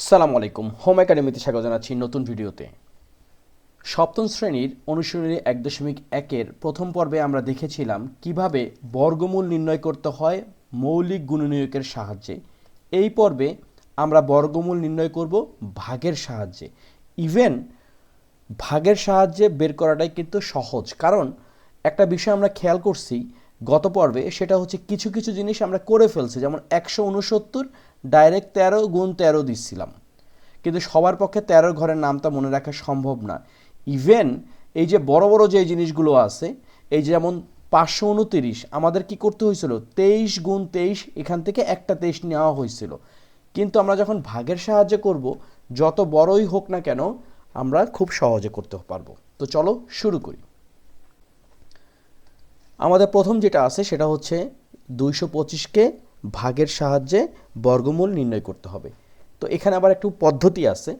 আসসালামু আলাইকুম। হোম একাডেমিতে স্বাগত জানাচ্ছি নতুন ভিডিওতে। সপ্তম শ্রেণির অনুশীলনী এক দশমিক একের প্রথম পর্বে আমরা দেখেছিলাম কীভাবে বর্গমূল নির্ণয় করতে হয় মৌলিক গুণনীয়কের সাহায্যে। এই পর্বে আমরা বর্গমূল নির্ণয় করব ভাগের সাহায্যে। ইভেন ভাগের সাহায্যে বের করাটাই কিন্তু সহজ। কারণ একটা বিষয় আমরা খেয়াল করছি গত পর্বে সেটা হচ্ছে কিছু কিছু জিনিস আমরা করে ফেলছি, যেমন একশো উনসত্তর ডাইরেক্ট তেরো গুণ তেরো দিচ্ছিলাম। কিন্তু সবার পক্ষে তেরোর ঘরের নামটা মনে রাখা সম্ভব না। ইভেন এই যে বড় বড় যে জিনিসগুলো আছে, এই যেমন পাঁচশো উনতিরিশ, আমাদের কি করতে হয়েছিল? তেইশ গুণ তেইশ, এখান থেকে একটা তেইশ নেওয়া হয়েছিল। কিন্তু আমরা যখন ভাগের সাহায্যে করব, যত বড়ই হোক না কেন, আমরা খুব সহজে করতে পারব। তো চলো শুরু করি। আমাদের প্রথম যেটা আছে সেটা হচ্ছে দুইশো পঁচিশকে ভাগের সাহায্যে বর্গমূল নির্ণয় করতে হবে। তো এখানে আবার একটু পদ্ধতি আছে।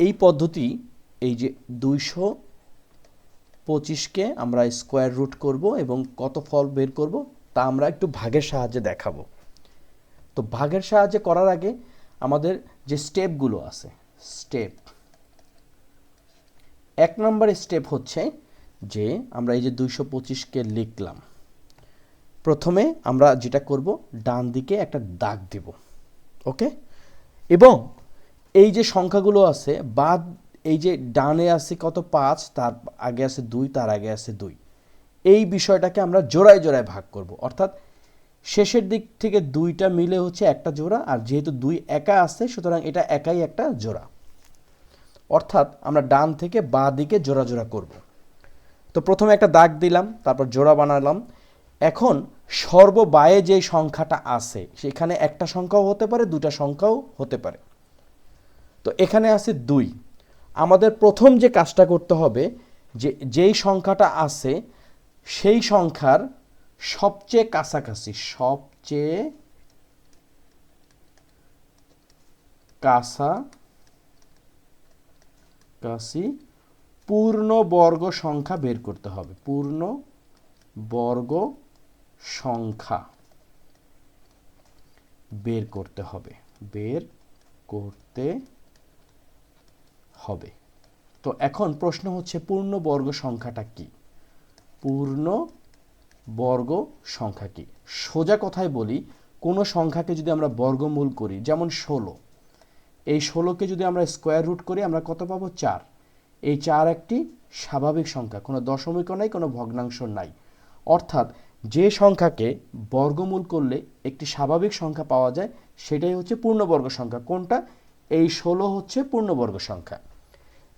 এই পদ্ধতি, এই যে দুইশো পঁচিশকে আমরা স্কোয়ার রুট করব এবং কত ফল বের করব, তা আমরা একটু ভাগের সাহায্যে দেখাবো। তো ভাগের সাহায্যে করার আগে আমাদের যে স্টেপগুলো আছে, স্টেপ। এক নম্বর স্টেপ হচ্ছে যে আমরা এই যে দুইশো পঁচিশকে লিখলাম, প্রথমে আমরা যেটা করব, ডান দিকে একটা দাগ দেব, ওকে? এবং এই যে সংখ্যাগুলো আছে, বাদ এই যে ডানে আছে কত পাঁচ, তার আগে আছে দুই, তার আগে আছে দুই, এই বিষয়টাকে আমরা জোড়ায় জোড়ায় ভাগ করব। অর্থাৎ শেষের দিক থেকে দুইটা মিলে হচ্ছে একটা জোড়া, আর যেহেতু দুই একা আছে, সুতরাং এটা একাই একটা জোড়া। অর্থাৎ আমরা ডান থেকে বাঁ দিকে জোড়া জোড়া করব। তো প্রথমে একটা দাগ দিলাম, তারপর জোড়া বানালাম। এখন সর্ববায়ে যে সংখ্যাটা আছে, সেখানে একটা সংখ্যাও হতে পারে, দুটা সংখ্যাও হতে পারে। তো এখানে আছে দুই। আমাদের প্রথম যে কাজটা করতে হবে, যে যেই সংখ্যাটা আছে, সেই সংখ্যার সবচেয়ে কাছাকাছি, সবচেয়ে কাছা কাছি পূর্ণ বর্গ সংখ্যা বের করতে হবে। পূর্ণ বর্গ সংখ্যা বের করতে হবে। বের করতে হবে। তো এখন প্রশ্ন হচ্ছে, পূর্ণ বর্গ সংখ্যাটা কি? পূর্ণ বর্গ সংখ্যা কি? সোজা কথায় বলি, কোনো সংখ্যাকে যদি আমরা বর্গমূল করি, যেমন ষোলো, এই ষোলোকে যদি আমরা স্কোয়ার রুট করি, আমরা কত পাবো? চার। এই চার একটি স্বাভাবিক সংখ্যা, কোনো দশমিকও নাই, কোনো ভগ্নাংশ নাই। অর্থাৎ যে সংখ্যাকে বর্গমূল করলে একটি স্বাভাবিক সংখ্যা পাওয়া যায়, সেটাই হচ্ছে পূর্ণবর্গ সংখ্যা। কোনটা? এই ষোলো হচ্ছে পূর্ণবর্গ সংখ্যা।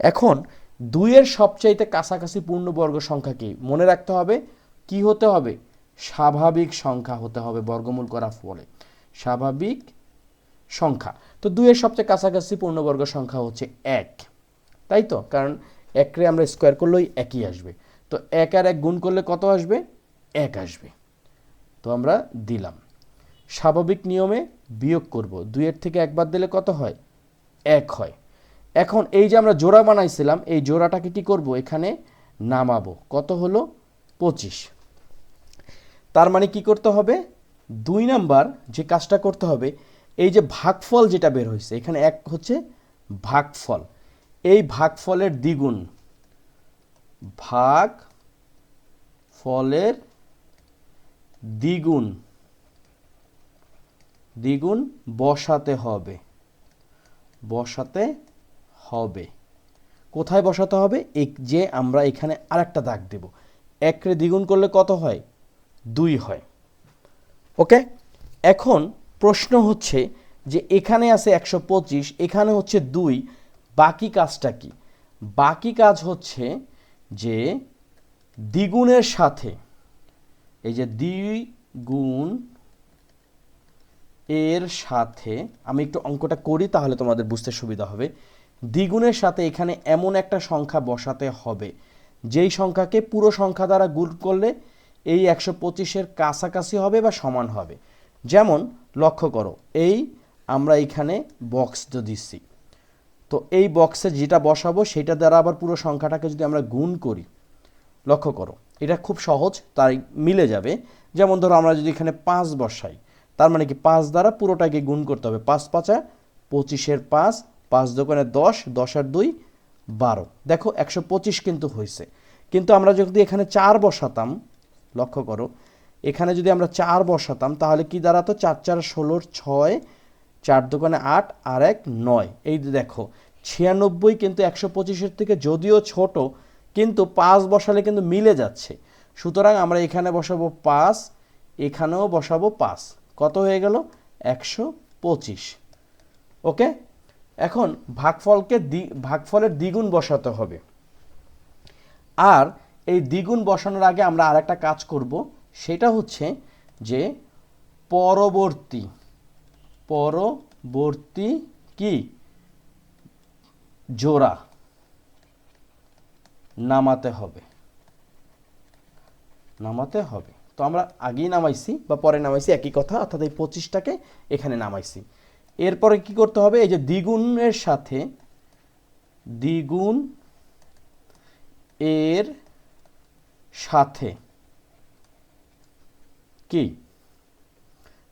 এখন দুইয়ের সবচাইতে কাছাকাছি পূর্ণবর্গ সংখ্যা কি? মনে রাখতে হবে, কি হতে হবে? স্বাভাবিক সংখ্যা হতে হবে বর্গমূল করার ফলে। স্বাভাবিক সংখ্যা। তো দুইয়ের সবচেয়ে কাছাকাছি পূর্ণবর্গ সংখ্যা হচ্ছে এক। তাই তো? কারণ একরে আমরা স্কোয়ার করলেই একই আসবে। তো এক আর এক গুণ করলে কত আসবে? এক আসবে। তো আমরা দিলাম। স্বাভাবিক নিয়মে বিয়োগ করব। দুইয়ের থেকে একবার দিলে কত হয়? এক হয়। এখন এই যে আমরা জোড়া বানাইছিলাম, এই জোড়াটাকে কি করব? এখানে নামাবো। কত হলো? পঁচিশ। তার মানে কি করতে হবে? দুই নাম্বার যে কাজটা করতে হবে, এই যে ভাগফল যেটা বের হয়েছে, এখানে এক হচ্ছে ভাগফল। এই ভাগফলের দ্বিগুণ। ভাগ ফলের দ্বিগুণ। দ্বিগুণ বসাতে হবে। বসাতে হবে। কোথায় বসাতে হবে? এক যে আমরা এখানে আরেকটা দাগ দেব। একরে দ্বিগুণ করলে কত হয়? দুই হয়। ওকে? এখন প্রশ্ন হচ্ছে যে এখানে আছে একশো পঁচিশ, এখানে হচ্ছে দুই বাকি কাজটা কি? বাকি কাজ হচ্ছে যে দ্বিগুণের সাথে, এই যে দ্বিগুণ এর সাথে, আমি একটু অঙ্কটা করি তাহলে তোমাদের বুঝতে সুবিধা হবে। দ্বিগুণের সাথে এখানে এমন একটা সংখ্যা বসাতে হবে, যেই সংখ্যাকে পুরো সংখ্যা দ্বারা গুণ করলে এই একশো পঁচিশের কাছাকাছি হবে বা সমান হবে। যেমন লক্ষ্য করো, এই আমরা এখানে বক্স দিচ্ছি। তো এই বক্সে যেটা বসাবো, সেটা দ্বারা আবার পুরো সংখ্যাটাকে যদি আমরা গুণ করি, লক্ষ্য করো, এটা খুব সহজ, তাই মিলে যাবে। যেমন ধরো আমরা যদি এখানে পাঁচ বসাই, তার মানে কি পাঁচ দ্বারা পুরোটাকে গুণ করতে হবে। পাঁচ পাঁচা পঁচিশের পাঁচ পাঁচ দোকানে দশ দশ আর দুই, বারো। দেখো একশো পঁচিশ কিন্তু হয়েছে। কিন্তু আমরা যদি এখানে চার বসাতাম, লক্ষ্য করো, এখানে যদি আমরা চার বসাতাম, তাহলে কি দাঁড়াতো চার চার ষোলোর ছয় চার দোকানে আট, আর এক নয়। এই দেখো, ছিয়ানব্বই কিন্তু একশো পঁচিশের থেকে যদিও ছোট, কিন্তু পাঁচ বসালে কিন্তু মিলে যাচ্ছে। সুতরাং আমরা এখানে বসাবো পাঁচ, এখানেও বসাবো পাঁচ। কত হয়ে গেল? একশো পঁচিশ। ওকে? এখন ভাগফলকে দ্বি ভাগফলের দ্বিগুণ বসাতে হবে। আর এই দ্বিগুণ বসানোর আগে আমরা আরেকটা কাজ করব, সেটা হচ্ছে যে পরবর্তী পরবর্তী কি? জোড়া নামাতে হবে। নামাতে হবে। তো আমরা আগেই নামাইছি বা পরে নামাইছি, একই কথা, অর্থাৎ এই পঁচিশটাকে এখানে নামাইছি। এরপরে কি করতে হবে? এই যে দ্বিগুণের সাথে দ্বিগুণ এর সাথে কি?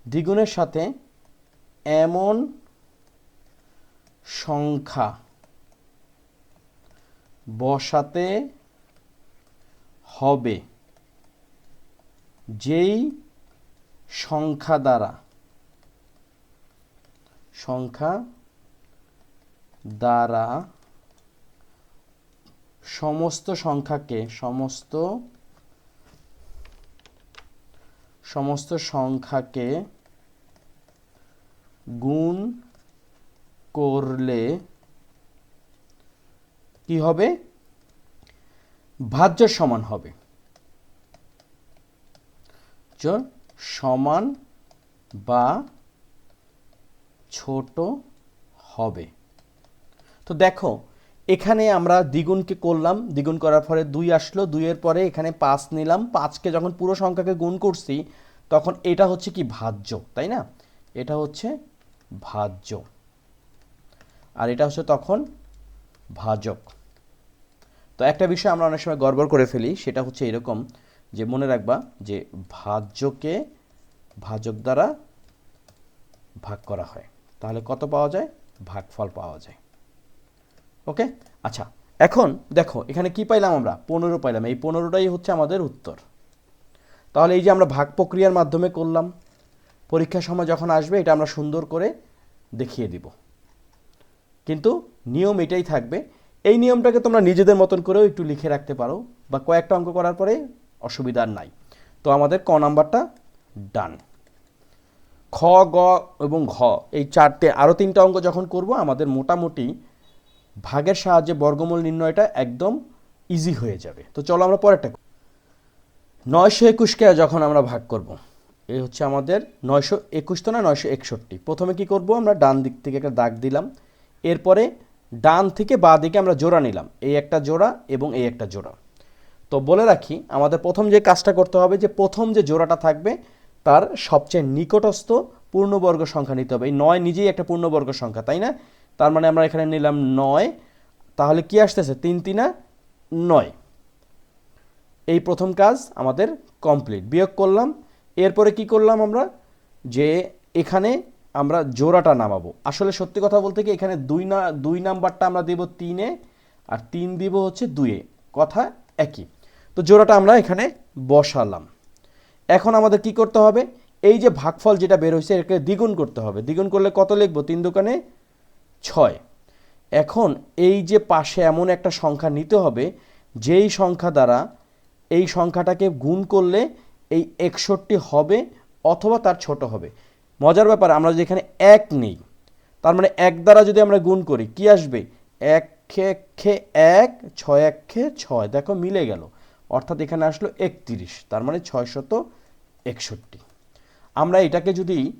দ্বিগুণের সাথে এমন সংখ্যা বসাতে হবে যেই সংখ্যা দ্বারা সংখ্যা দ্বারা সমস্ত সংখ্যাকে সমস্ত সমস্ত সংখ্যাকে গুণ করলে কি হবে? ভাজ্য সমান হবে। সমান বা ছোট হবে। তো দেখো, এখানে আমরা দ্বিগুণকে করলাম, দ্বিগুণ করার পরে দুই আসলো, দুইয়ের পরে এখানে পাঁচ নিলাম, পাঁচকে যখন পুরো সংখ্যাকে গুণ করছি, তখন এটা হচ্ছে কি ভাজ্য, তাই না? এটা হচ্ছে ভাজ্য। আর এটা হচ্ছে তখন ভাজক। তো একটা বিষয় আমরা অনেক সময় গড়বড় করে ফেলি, সেটা হচ্ছে এরকম যে মনে রাখবা যে ভাজ্যকে ভাজক দ্বারা ভাগ করা হয়। তাহলে কত পাওয়া যায়? ভাগফল পাওয়া যায়। ওকে? আচ্ছা এখন দেখো, এখানে কি পাইলাম আমরা? পনেরো পাইলাম। এই পনেরোটাই হচ্ছে আমাদের উত্তর। তাহলে এই যে আমরা ভাগ প্রক্রিয়ার মাধ্যমে করলাম পরীক্ষার সময় যখন আসবে, এটা আমরা সুন্দর করে দেখিয়ে দিব। কিন্তু নিয়ম এটাই থাকবে, এই নিয়মটাকে তোমরা নিজেদের মতন করেও একটু লিখে রাখতে পারো বা কয়েকটা অঙ্ক করার পরে অসুবিধার নাই। তো আমাদের ক নাম্বারটা ডান। খ, গ এবং ঘ, এই চারটে আরও তিনটা অঙ্ক যখন করব, আমাদের মোটামুটি ভাগের সাহায্যে বর্গমূল নির্ণয়টা একদম ইজি হয়ে যাবে। তো চলো আমরা পরেরটা। নয়শো একুশকে যখন আমরা ভাগ করব এই হচ্ছে আমাদের নয়শো একুশ তো না, নয়শো একষট্টি। প্রথমে কি করব আমরা? ডান দিক থেকে একটা দাগ দিলাম। এরপরে ডান থেকে বা দিকে আমরা জোড়া নিলাম। এই একটা জোড়া এবং এই একটা জোড়া। তো বলে রাখি, আমাদের প্রথম যে কাজটা করতে হবে যে প্রথম যে জোড়াটা থাকবে, তার সবচেয়ে নিকটস্থ পূর্ণবর্গ সংখ্যা নিতে হবে। এই নয় নিজেই একটা পূর্ণবর্গ সংখ্যা, তাই না? তার মানে আমরা এখানে নিলাম নয়। তাহলে কি আসতেছে? তিন, তিনা, নয়। এই প্রথম কাজ আমাদের কমপ্লিট বিয়োগ করলাম এরপরে কি করলাম আমরা? যে এখানে আমরা জোড়াটা নামাবো। আসলে সত্যি কথা বলতে কি, এখানে দুই না, দুই নাম্বারটা আমরা দেব তিনে, আর তিন দিব হচ্ছে দুয়ে। কথা একই। তো জোড়াটা আমরা এখানে বসালাম। এখন আমাদের কি করতে হবে? এই যে ভাগফল যেটা বের হয়েছে, এটাকে দ্বিগুণ করতে হবে। দ্বিগুণ করলে কত লিখব? তিন দোকানে ছয়। এখন এই যে পাশে এমন একটা সংখ্যা নিতে হবে, যেই সংখ্যা দ্বারা এই সংখ্যাটাকে গুণ করলে এই একষট্টি হবে অথবা তার ছোট হবে। মজার ব্যাপার, আমরা যদি এখানে এক নেই, তার মানে এক দ্বারা যদি আমরা গুণ করি, কি আসবে? এক খে খে, এক, ছয়, এক, খে, ছয়। দেখো, মিলে গেল। অর্থাৎ এখানে আসলো একত্রিশ, তার মানে ছয়শত একষট্টি। আমরা এটাকে যদি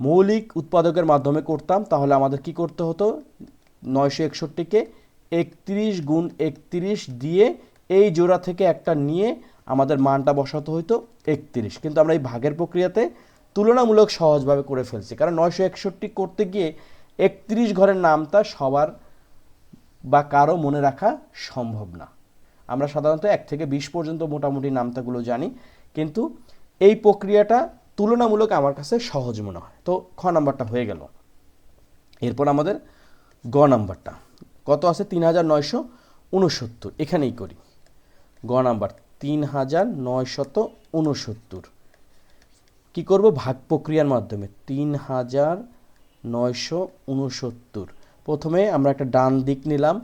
মৌলিক উৎপাদকের মাধ্যমে করতাম, তাহলে আমাদের কি করতে হতো? নয়শো একষট্টিকে একত্রিশ গুণ একত্রিশ দিয়ে এই জোড়া থেকে একটা নিয়ে আমাদের মানটা বসাতে হইতো একত্রিশ। কিন্তু আমরা এই ভাগের প্রক্রিয়াতে তুলনামূলক সহজভাবে করে ফেলছি। কারণ নয়শো একষট্টি করতে গিয়ে একত্রিশ ঘরের নামটা সবার বা কারও মনে রাখা সম্ভব না। আমরা সাধারণত এক থেকে বিশ পর্যন্ত মোটামুটি নামতাগুলো জানি। কিন্তু এই প্রক্রিয়াটা তুলনামূলক আমার কাছে সহজ মনে হয়। তো খ নাম্বারটা হয়ে গেল। এরপর আমাদের গ নাম্বারটা। কত আছে? তিন হাজার নয়শো উনসত্তর। এখানেই করি। গ নাম্বার তিন হাজার নয়শত উনসত্তর কী করব? ভাগ প্রক্রিয়ার মাধ্যমে। তিন হাজার নয়শো উনসত্তর প্রথমে আমরা একটা ডান দিক নিলাম।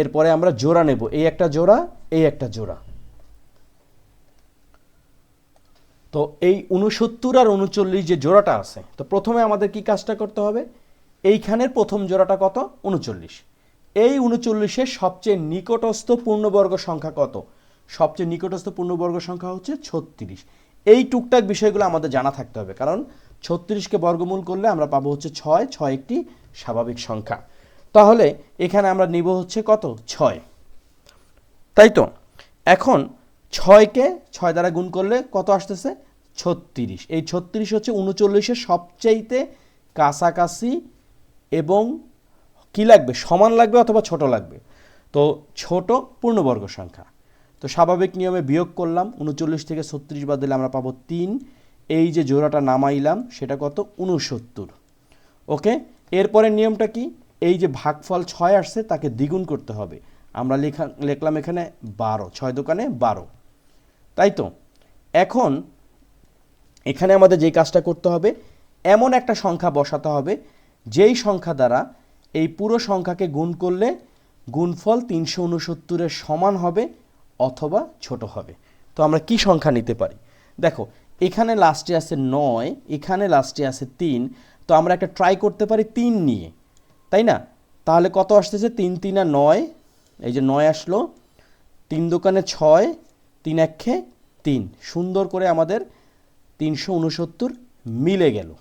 এরপরে আমরা জোড়া নেব। এই একটা জোড়া, এই একটা জোড়া। তো এই উনসত্তর আর উনচল্লিশ যে জোড়াটা আছে, তো প্রথমে আমাদের কি কাজটা করতে হবে? এইখানের প্রথম জোড়াটা কত? উনচল্লিশ এই উনচল্লিশের সবচেয়ে নিকটস্থ পূর্ণবর্গ সংখ্যা কত? সবচেয়ে নিকটস্থ পূর্ণবর্গ সংখ্যা হচ্ছে ছত্রিশ। এই টুকটাক বিষয়গুলো আমাদের জানা থাকতে হবে, কারণ ছত্রিশকে বর্গমূল করলে আমরা পাবো হচ্ছে ছয় ছয় একটি স্বাভাবিক সংখ্যা। তাহলে এখানে আমরা নিব হচ্ছে কত? ছয়। তাই তো? এখন ছয়কে ছয় দ্বারা গুণ করলে কত আসতেছে? ছত্রিশ। এই ছত্রিশ হচ্ছে উনচল্লিশের সবচাইতে কাছাকাছি এবং কি লাগবে? সমান লাগবে অথবা ছোট লাগবে? তো ছোট পূর্ণবর্গ সংখ্যা। তো স্বাভাবিক নিয়মে বিয়োগ করলাম, উনচল্লিশ থেকে ছত্রিশ বাদ দিলে আমরা পাবো তিন। এই যে জোড়াটা নামাইলাম, সেটা কত? উনসত্তর। ওকে? এরপরের নিয়মটা কি? এই যে ভাগফল ছয় আসছে, তাকে দ্বিগুণ করতে হবে। আমরা লেখা, লিখলাম এখানে বারো, ছয় দোকানে বারো। তাই তো? এখন এখানে আমাদের যে কাজটা করতে হবে, এমন একটা সংখ্যা বসাতে হবে, যেই সংখ্যা দ্বারা এই পুরো সংখ্যাকে গুণ করলে গুণফল তিনশো উনসত্তরের সমান হবে অথবা ছোট হবে। তো আমরা কি সংখ্যা নিতে পারি? দেখো, এখানে লাস্টে আছে নয়, এখানে লাস্টে আছে তিন, তো আমরা একটা ট্রাই করতে পারি তিন নিয়ে। তাই না? তাহলে কত আসতেছে? তিন তিন আর নয়, এই যে নয় আসলো, তিন দোকানে ছয়, তিন একে তিন। সুন্দর করে আমাদের তিনশো উনসত্তর মিলে গেল।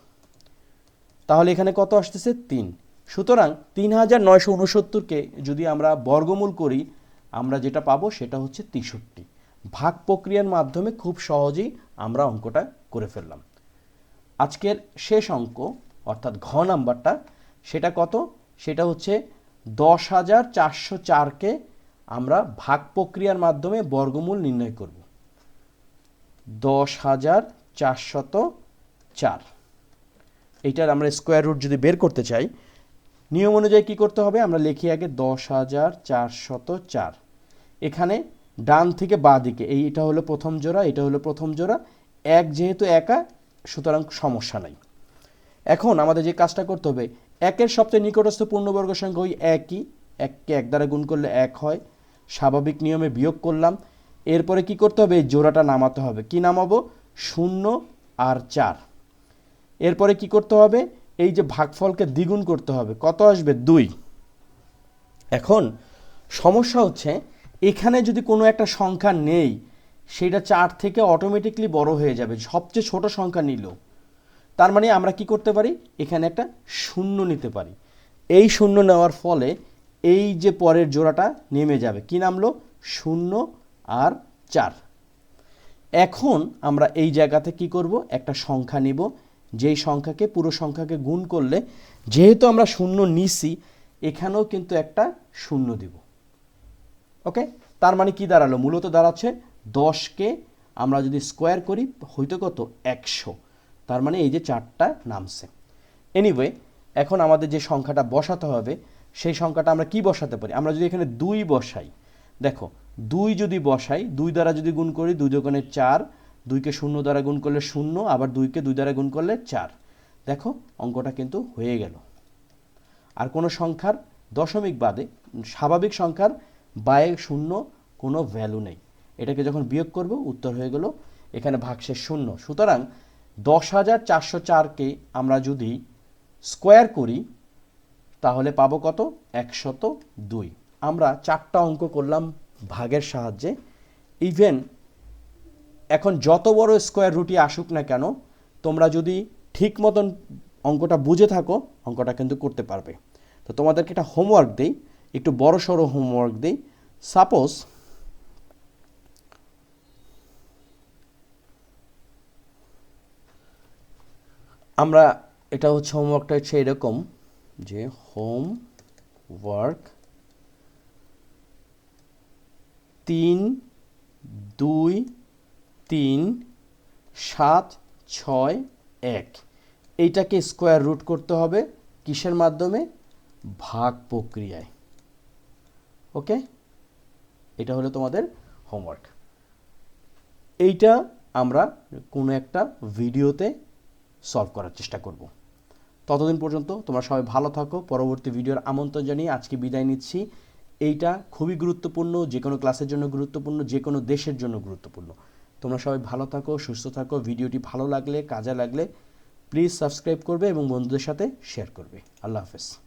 তাহলে এখানে কত আসতেছে? তিন। সুতরাং তিন হাজার নয়শো উনসত্তরকে যদি আমরা বর্গমূল করি আমরা যেটা পাবো সেটা হচ্ছে তেষট্টি। ভাগ প্রক্রিয়ার মাধ্যমে খুব সহজেই আমরা অঙ্কটা করে ফেললাম। আজকের শেষ অঙ্ক, অর্থাৎ ঘ নাম্বারটা, সেটা কত? সেটা হচ্ছে দশ হাজার চারশো চারকে আমরা ভাগ প্রক্রিয়ার মাধ্যমে বর্গমূল নির্ণয় করব। দশ হাজার চারশত চার। এইটার আমরা স্কোয়ার রুট যদি বের করতে চাই নিয়ম অনুযায়ী কী করতে হবে? আমরা লিখি আগে দশ হাজার চারশত চার। এখানে ডান থেকে বাঁ দিকে, এই এটা হলো প্রথম জোড়া, এটা হলো প্রথম জোড়া। এক যেহেতু একা, সুতরাং সমস্যা নাই। এখন আমাদের যে কাজটা করতে হবে, একের সবচেয়ে নিকটস্থ পূর্ণবর্গ সংখ্যা ওই একই। এককে এক দ্বারা গুণ করলে এক হয়। স্বাভাবিক নিয়মে বিয়োগ করলাম। এরপরে কি করতে হবে? জোড়াটা নামাতে হবে। কি নামাবো? শূন্য আর চার। এরপরে কি করতে হবে? এই যে ভাগফলকে দ্বিগুণ করতে হবে, কত আসবে? দুই। এখন সমস্যা হচ্ছে, এখানে যদি কোনো একটা সংখ্যা নেই, সেটা চার থেকে অটোমেটিকলি বড় হয়ে যাবে, সবচেয়ে ছোট সংখ্যা নিল। তার মানে আমরা কি করতে পারি? এখানে একটা শূন্য নিতে পারি। এই শূন্য নেওয়ার ফলে এই যে পরের জোড়াটা নেমে যাবে। কি নামলো? শূন্য আর চার। এখন আমরা এই জায়গাতে কি করব? একটা সংখ্যা নিব যেই সংখ্যাকে পুরো সংখ্যাকে গুণ করলে, যেহেতু আমরা শূন্য নিছি, এখানেও কিন্তু একটা শূন্য দিব। ওকে? তার মানে কি দাঁড়াল? মূলত দাঁড়াচ্ছে দশকে আমরা যদি স্কোয়ার করি, হইতো কত? একশো। তার মানে এই যে চারটা নামছে। এনিওয়ে এখন আমাদের যে সংখ্যাটা বসাতে হবে, সেই সংখ্যাটা আমরা কি বসাতে পারি? আমরা যদি এখানে দুই বসাই, দেখো, দুই যদি বসাই, দুই দ্বারা যদি গুণ করি, দুই দোকানে চার দুইকে শূন্য দ্বারা গুণ করলে শূন্য, আবার দুইকে দুই দ্বারা গুণ করলে চার। দেখো, অঙ্কটা কিন্তু হয়ে গেল। আর কোনো সংখ্যার দশমিক বাদে, স্বাভাবিক সংখ্যার বায়ে শূন্য কোনো ভ্যালু নেই। এটাকে যখন বিয়োগ করব, উত্তর হয়ে গেল, এখানে ভাগশেষ শূন্য। সুতরাং দশ হাজার চারশো চারকে আমরা যদি স্কোয়ার করি, তাহলে পাবো কত? একশত দুই। আমরা চারটা অঙ্ক করলাম ভাগের সাহায্যে। ইভেন এখন যত বড় স্কোয়ার রুটি আসুক না কেন, তোমরা যদি ঠিক মতন অঙ্কটা বুঝে থাকো, অঙ্কটা কিন্তু করতে পারবে। তো তোমাদেরকে একটা হোমওয়ার্ক দিই, একটু বড় সড়ো হোমওয়ার্ক দিই। সাপোজ আমরা, এটা হচ্ছে হোমওয়ার্কটা হচ্ছে এরকম যে হোম ওয়ার্ক তিন, দুই তিন, সাত, ছয়, এক। এইটাকে স্কোয়ার রুট করতে হবে কিসের মাধ্যমে? ভাগ প্রক্রিয়ায়। ওকে? এটা হলো তোমাদের হোমওয়ার্ক এইটা আমরা কোনো একটা ভিডিওতে সলভ করার চেষ্টা করব। ততদিন পর্যন্ত তোমরা সবাই ভালো থাকো। পরবর্তী ভিডিওর আমন্ত্রণ জানিয়ে আজকে বিদায় নিচ্ছি। এইটা খুবই গুরুত্বপূর্ণ যে কোনো ক্লাসের জন্য গুরুত্বপূর্ণ যে কোনো দেশের জন্য গুরুত্বপূর্ণ। তোমরা সবাই ভালো থাকো, সুস্থ থাকো, ভিডিওটি ভালো লাগলে, কাজে লাগলে প্লিজ সাবস্ক্রাইব করবে এবং বন্ধুদের সাথে শেয়ার করবে। আল্লাহ হাফেজ।